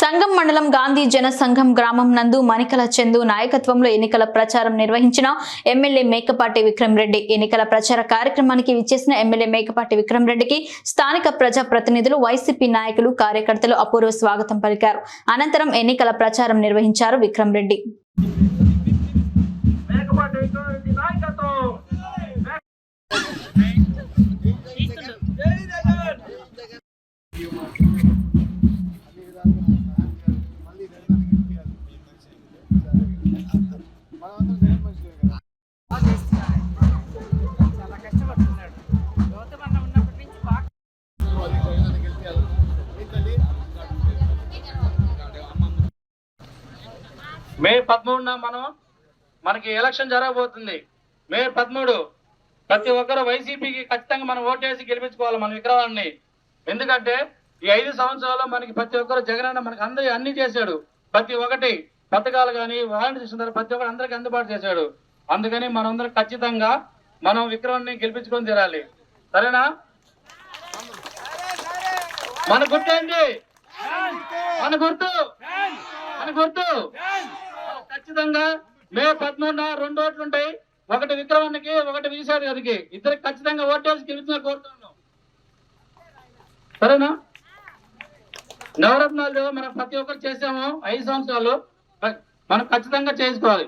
సంఘం మండలం గాంధీ జన సంఘం గ్రామం నందు మణికల చందు నాయకత్వంలో ఎన్నికల ప్రచారం నిర్వహించిన ఎమ్మెల్యే మేకపాటి విక్రమ్ రెడ్డి. ఎన్నికల ప్రచార కార్యక్రమానికి విచ్చేసిన ఎమ్మెల్యే మేకపాటి విక్రమ్ రెడ్డికి స్థానిక ప్రజా ప్రతినిధులు వైసీపీ నాయకులు కార్యకర్తలు అపూర్వ స్వాగతం పలికారు. అనంతరం ఎన్నికల ప్రచారం నిర్వహించారు విక్రమ్ రెడ్డి. జై మే పదమూడున మనం మనకి ఎలక్షన్ జరగబోతుంది. మే పదమూడు ప్రతి ఒక్కరు వైసీపీకి ఖచ్చితంగా మనం ఓటేసి గెలిపించుకోవాలి మన విగ్రహాన్ని. ఎందుకంటే ఈ ఐదు సంవత్సరాల్లో మనకి ప్రతి ఒక్కరు జగనన్న మనకి అందరి అన్ని చేశాడు. ప్రతి ఒక్కటి పథకాలు కానీ వాలంటీర్ ఇస్తున్నారు ప్రతి ఒక్కరు అందరికి అందుబాటు చేశాడు. అందుకని మనందరం ఖచ్చితంగా మనం విక్రమాన్ని గెలిపించుకొని తీరాలి. సరేనా? మన గుర్తు ఏంటి? మన గుర్తు? మన గుర్తు? ఖచ్చితంగా మే పదమూడున రెండు ఓట్లు ఉంటాయి. ఒకటి విక్రమానికి ఒకటి విజయసాయి గారికి. ఇద్దరికి ఖచ్చితంగా ఓటేసి గెలిచిన కోరుతున్నాం సరేనా? నవరత్నాలు మనం ప్రతి ఒక్కరు చేసాము ఐదు సంవత్సరాలు. మనం ఖచ్చితంగా చేసుకోవాలి.